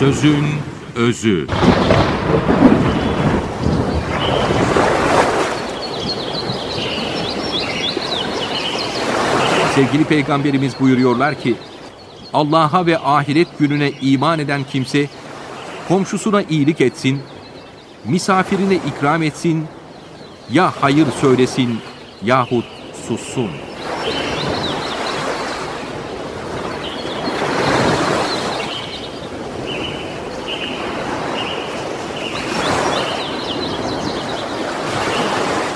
Sözün özü. Sevgili peygamberimiz buyuruyorlar ki Allah'a ve ahiret gününe iman eden kimse komşusuna iyilik etsin, misafirine ikram etsin, ya hayır söylesin yahut sussun.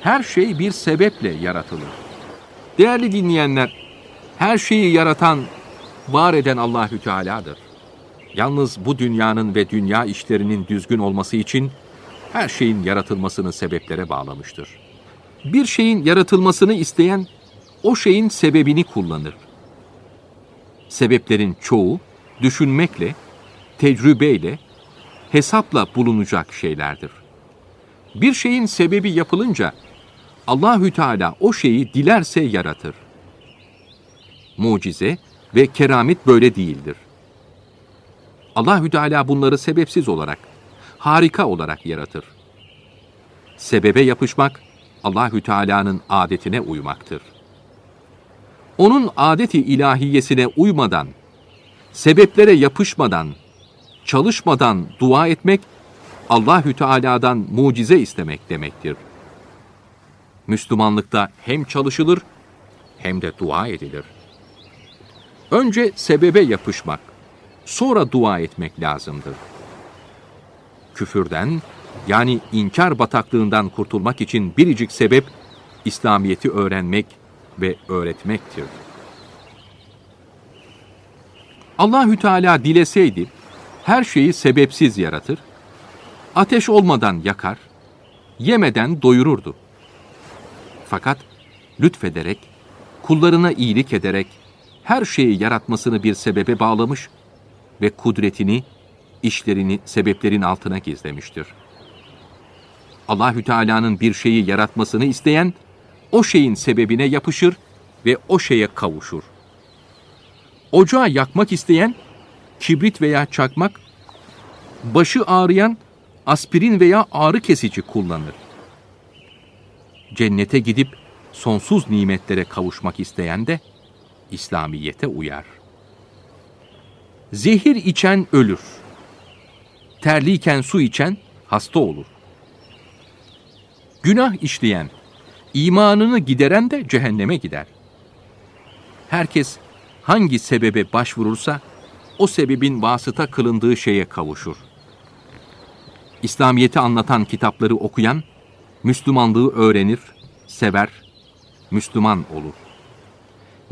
her şey bir sebeple yaratılır. Değerli dinleyenler, her şeyi yaratan, var eden Allahü Teala'dır. Yalnız bu dünyanın ve dünya işlerinin düzgün olması için her şeyin yaratılmasını sebeplere bağlamıştır. Bir şeyin yaratılmasını isteyen o şeyin sebebini kullanır. Sebeplerin çoğu düşünmekle, tecrübeyle, hesapla bulunacak şeylerdir. Bir şeyin sebebi yapılınca Allahü Teala o şeyi dilerse yaratır. Mucize ve keramet böyle değildir. Allahü Teala bunları sebepsiz olarak, harika olarak yaratır. Sebebe yapışmak Allahü Teala'nın adetine uymaktır. Onun adeti ilahiyesine uymadan, sebeplere yapışmadan, çalışmadan dua etmek Allahü Teala'dan mucize istemek demektir. Müslümanlıkta hem çalışılır hem de dua edilir. Önce sebebe yapışmak, sonra dua etmek lazımdır. Küfürden yani inkar bataklığından kurtulmak için biricik sebep İslamiyeti öğrenmek ve öğretmektir. Allahü Teala dileseydi her şeyi sebepsiz yaratır, ateş olmadan yakar, yemeden doyururdu. Fakat lütfederek, kullarına iyilik ederek her şeyi yaratmasını bir sebebe bağlamış ve kudretini, işlerini sebeplerin altına gizlemiştir. Allahü Teala'nın bir şeyi yaratmasını isteyen o şeyin sebebine yapışır ve o şeye kavuşur. Ocağı yakmak isteyen kibrit veya çakmak, başı ağrıyan aspirin veya ağrı kesici kullanır. Cennete gidip sonsuz nimetlere kavuşmak isteyen de İslamiyete uyar. Zehir içen ölür. Terliyken su içen hasta olur. Günah işleyen, imanını gideren de cehenneme gider. Herkes hangi sebebe başvurursa o sebebin vasıta kılındığı şeye kavuşur. İslamiyeti anlatan kitapları okuyan, Müslümanlığı öğrenir, sever, Müslüman olur.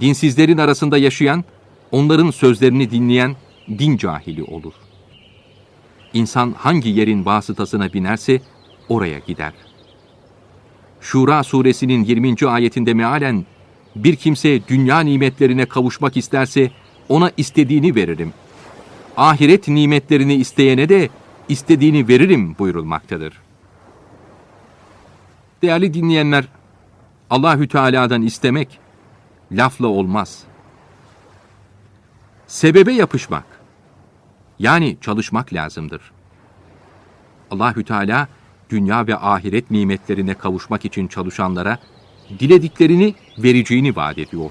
Dinsizlerin arasında yaşayan, onların sözlerini dinleyen din cahili olur. İnsan hangi yerin vasıtasına binerse oraya gider. Şura suresinin 20. ayetinde mealen, bir kimse dünya nimetlerine kavuşmak isterse ona istediğini veririm. Ahiret nimetlerini isteyene de istediğini veririm buyurulmaktadır. Değerli dinleyenler, Allahü Teala'dan istemek lafla olmaz. Sebebe yapışmak yani çalışmak lazımdır. Allahü Teala dünya ve ahiret nimetlerine kavuşmak için çalışanlara dilediklerini vereceğini vaat ediyor.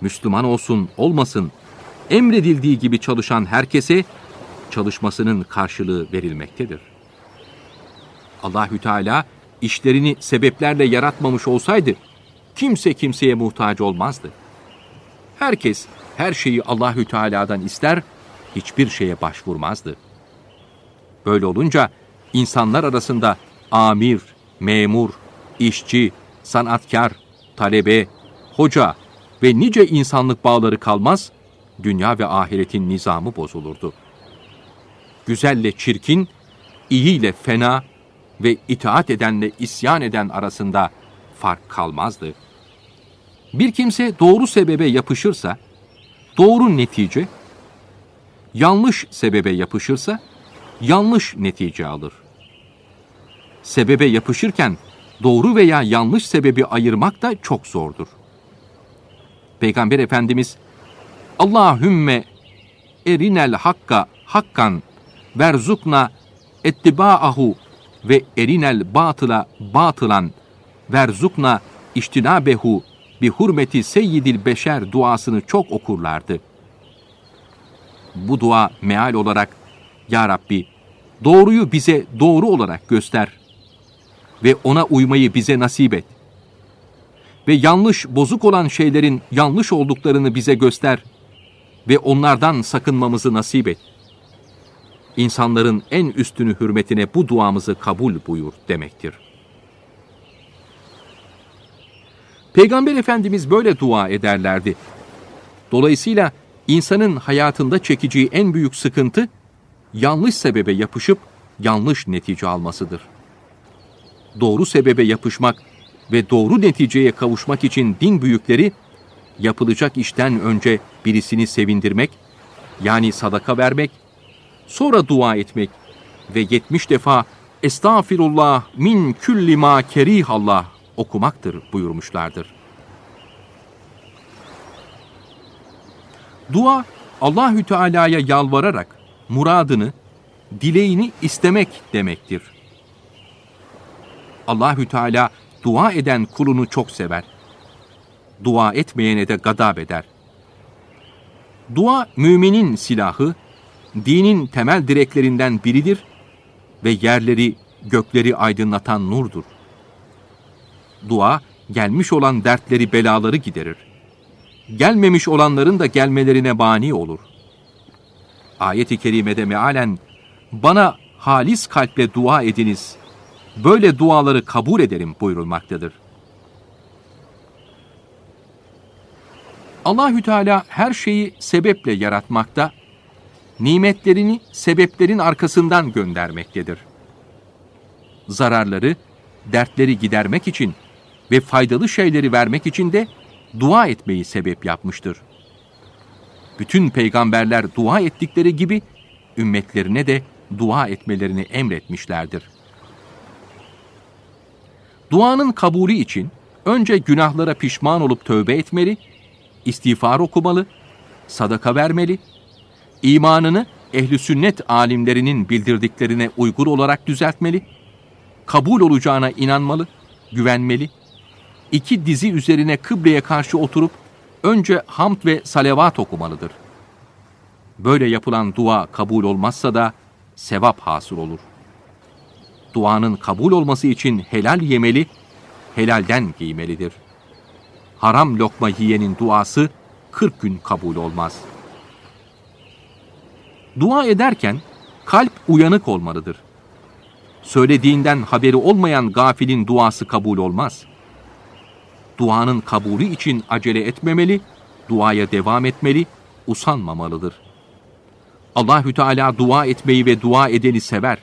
Müslüman olsun, olmasın, emredildiği gibi çalışan herkese çalışmasının karşılığı verilmektedir. Allahü Teala işlerini sebeplerle yaratmamış olsaydı kimse kimseye muhtaç olmazdı. Herkes her şeyi Allahü Teala'dan ister, hiçbir şeye başvurmazdı. Böyle olunca insanlar arasında amir, memur, işçi, sanatkar, talebe, hoca ve nice insanlık bağları kalmaz, dünya ve ahiretin nizamı bozulurdu. güzelle çirkin, iyi ile fena ve itaat edenle isyan eden arasında fark kalmazdı. Bir kimse doğru sebebe yapışırsa, doğru netice, yanlış sebebe yapışırsa, yanlış netice alır. Sebebe yapışırken doğru veya yanlış sebebi ayırmak da çok zordur. Peygamber Efendimiz Allahümme erinel hakka hakkan verzukna ettibaahu ve erinel batıla batılan verzukna iştinabehu bi hurmeti seyyidil beşer duasını çok okurlardı. Bu dua meal olarak Ya Rabbi doğruyu bize doğru olarak göster ve ona uymayı bize nasip et. Ve yanlış, bozuk olan şeylerin yanlış olduklarını bize göster ve onlardan sakınmamızı nasip et. İnsanların en üstünü hürmetine bu duamızı kabul buyur demektir. Peygamber Efendimiz böyle dua ederlerdi. Dolayısıyla insanın hayatında çekeceği en büyük sıkıntı yanlış sebebe yapışıp yanlış netice almasıdır. Doğru sebebe yapışmak ve doğru neticeye kavuşmak için din büyükleri yapılacak işten önce birisini sevindirmek, yani sadaka vermek, sonra dua etmek ve 70 defa Estağfirullah min külli ma kerihallah okumaktır buyurmuşlardır. Dua Allahü Teala'ya yalvararak muradını, dileğini istemek demektir. Allahü Teala dua eden kulunu çok sever. Dua etmeyene de gadab eder. Dua müminin silahı, dinin temel direklerinden biridir ve yerleri, gökleri aydınlatan nurdur. Dua, gelmiş olan dertleri, belaları giderir. Gelmemiş olanların da gelmelerine mani olur. Ayet-i kerimede mealen, bana halis kalple dua ediniz, böyle duaları kabul ederim buyurulmaktadır. Allahü Teala her şeyi sebeple yaratmakta, nimetlerini sebeplerin arkasından göndermektedir. Zararları, dertleri gidermek için ve faydalı şeyleri vermek için de dua etmeyi sebep yapmıştır. Bütün peygamberler dua ettikleri gibi ümmetlerine de dua etmelerini emretmişlerdir. Duanın kabulü için önce günahlara pişman olup tövbe etmeli, istiğfar okumalı, sadaka vermeli, imanını ehli sünnet alimlerinin bildirdiklerine uygun olarak düzeltmeli, kabul olacağına inanmalı, güvenmeli, iki dizi üzerine kıbleye karşı oturup önce hamd ve salavat okumalıdır. Böyle yapılan dua kabul olmazsa da sevap hasıl olur. Duanın kabul olması için helal yemeli, helalden giymelidir. Haram lokma yiyenin duası 40 gün kabul olmaz. Dua ederken kalp uyanık olmalıdır. Söylediğinden haberi olmayan gafilin duası kabul olmaz.'' duanın kabulü için acele etmemeli, duaya devam etmeli, usanmamalıdır. Allahü Teala dua etmeyi ve dua edeni sever.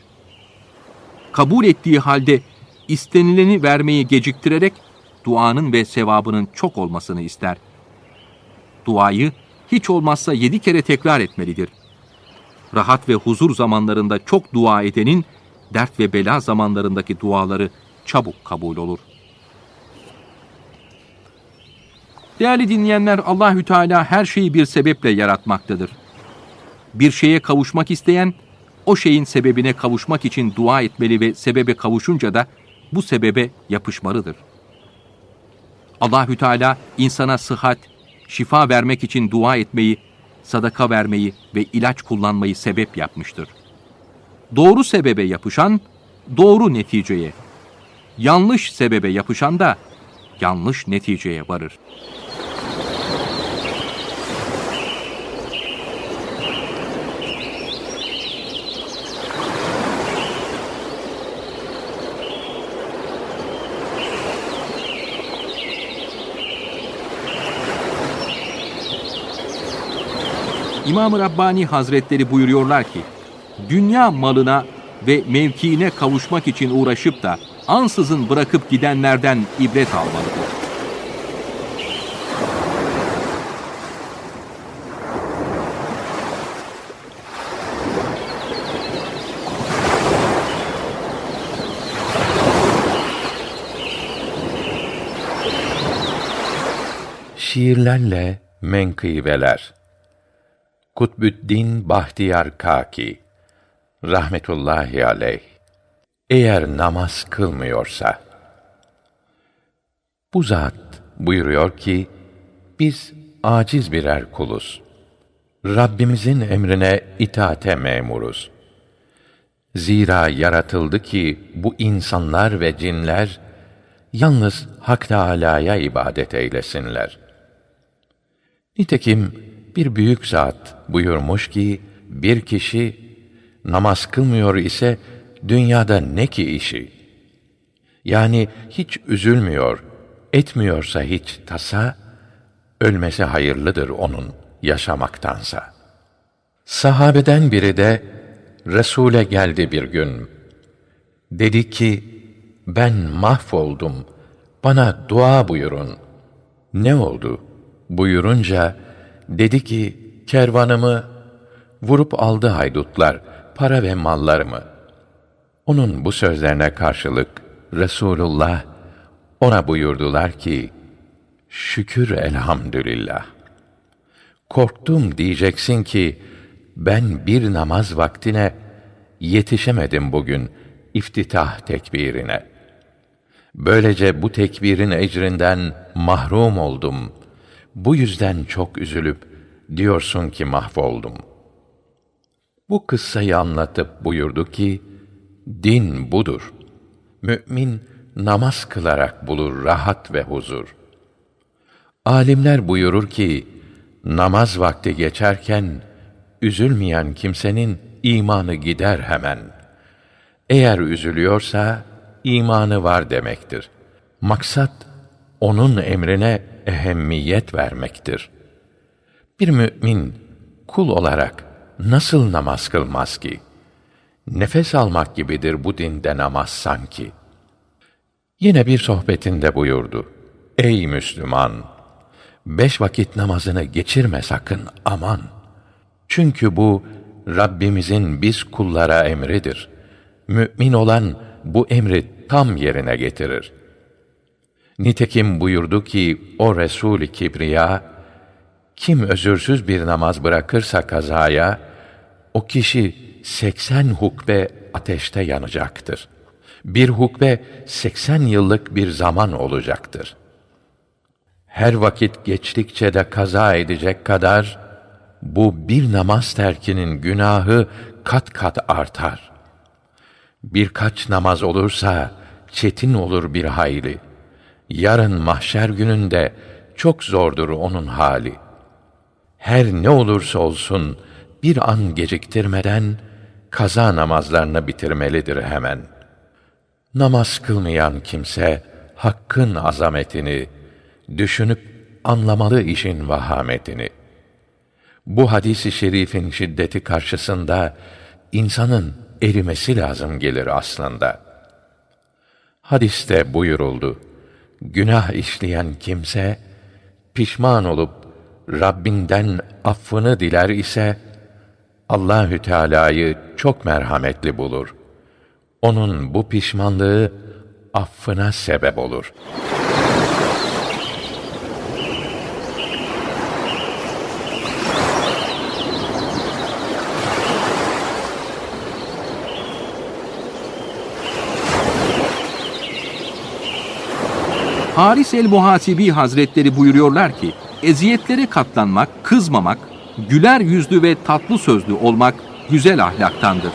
Kabul ettiği halde istenileni vermeyi geciktirerek duanın ve sevabının çok olmasını ister. Duayı hiç olmazsa yedi kere tekrar etmelidir. Rahat ve huzur zamanlarında çok dua edenin dert ve bela zamanlarındaki duaları çabuk kabul olur. Değerli dinleyenler, Allahü Teala her şeyi bir sebeple yaratmaktadır. Bir şeye kavuşmak isteyen, o şeyin sebebine kavuşmak için dua etmeli ve sebebe kavuşunca da bu sebebe yapışmalıdır. Allahü Teala insana sıhhat, şifa vermek için dua etmeyi, sadaka vermeyi ve ilaç kullanmayı sebep yapmıştır. Doğru sebebe yapışan, doğru neticeye, yanlış sebebe yapışan da yanlış neticeye varır. İmam-ı Rabbani Hazretleri buyuruyorlar ki, dünya malına ve mevkiine kavuşmak için uğraşıp da ansızın bırakıp gidenlerden ibret almalıdır. Şiirlerle menkıbeler Kutbüddin Bahtiyar Kaki Rahmetullahi aleyh Eğer namaz kılmıyorsa Bu zat buyuruyor ki biz aciz birer kuluz. Rabbimizin emrine itaate memuruz. Zira yaratıldı ki bu insanlar ve cinler yalnız Hak Teâlâ'ya ibadet eylesinler. Nitekim bir büyük zat buyurmuş ki bir kişi namaz kılmıyor ise dünyada ne ki işi? Yani hiç üzülmüyor, etmiyorsa hiç tasa, ölmesi hayırlıdır onun yaşamaktansa. Sahabeden biri de Resûle geldi bir gün. Dedi ki, ben mahvoldum, bana dua buyurun. Ne oldu? Buyurunca, dedi ki, kervanımı vurup aldı haydutlar, para ve mallarımı. Onun bu sözlerine karşılık Resulullah ona buyurdular ki, şükür elhamdülillah. Korktum diyeceksin ki, ben bir namaz vaktine yetişemedim bugün iftitah tekbirine. Böylece bu tekbirin ecrinden mahrum oldum. Bu yüzden çok üzülüp diyorsun ki mahvoldum. Bu kıssayı anlatıp buyurdu ki, din budur. Mü'min namaz kılarak bulur rahat ve huzur. Alimler buyurur ki, namaz vakti geçerken, üzülmeyen kimsenin imanı gider hemen. Eğer üzülüyorsa, imanı var demektir. Maksat, onun emrine ehemmiyet vermektir. Bir mümin, kul olarak nasıl namaz kılmaz ki? Nefes almak gibidir bu dinde namaz sanki. Yine bir sohbetinde buyurdu. Ey Müslüman! Beş vakit namazını geçirme sakın, aman! Çünkü bu, Rabbimizin biz kullara emridir. Mü'min olan, bu emri tam yerine getirir. Nitekim buyurdu ki, o Resul-i Kibriya, kim özürsüz bir namaz bırakırsa kazaya, o kişi seksen hukbe ateşte yanacaktır. Bir hukbe seksen yıllık bir zaman olacaktır. Her vakit geçtikçe de kaza edecek kadar, bu bir namaz terkinin günahı kat kat artar. Birkaç namaz olursa, çetin olur bir hayli. Yarın mahşer gününde çok zordur onun hali. Her ne olursa olsun, bir an geciktirmeden, kaza namazlarını bitirmelidir hemen. Namaz kılmayan kimse, hakkın azametini, düşünüp anlamalı işin vahametini. Bu hadisi şerifin şiddeti karşısında, insanın erimesi lazım gelir aslında. Hadiste buyuruldu, günah işleyen kimse, pişman olup, Rabbinden affını diler ise, Allahü Teala'yı çok merhametli bulur. Onun bu pişmanlığı affına sebep olur. Haris el-Muhasibi Hazretleri buyuruyorlar ki, eziyetlere katlanmak, kızmamak, güler yüzlü ve tatlı sözlü olmak güzel ahlaktandır.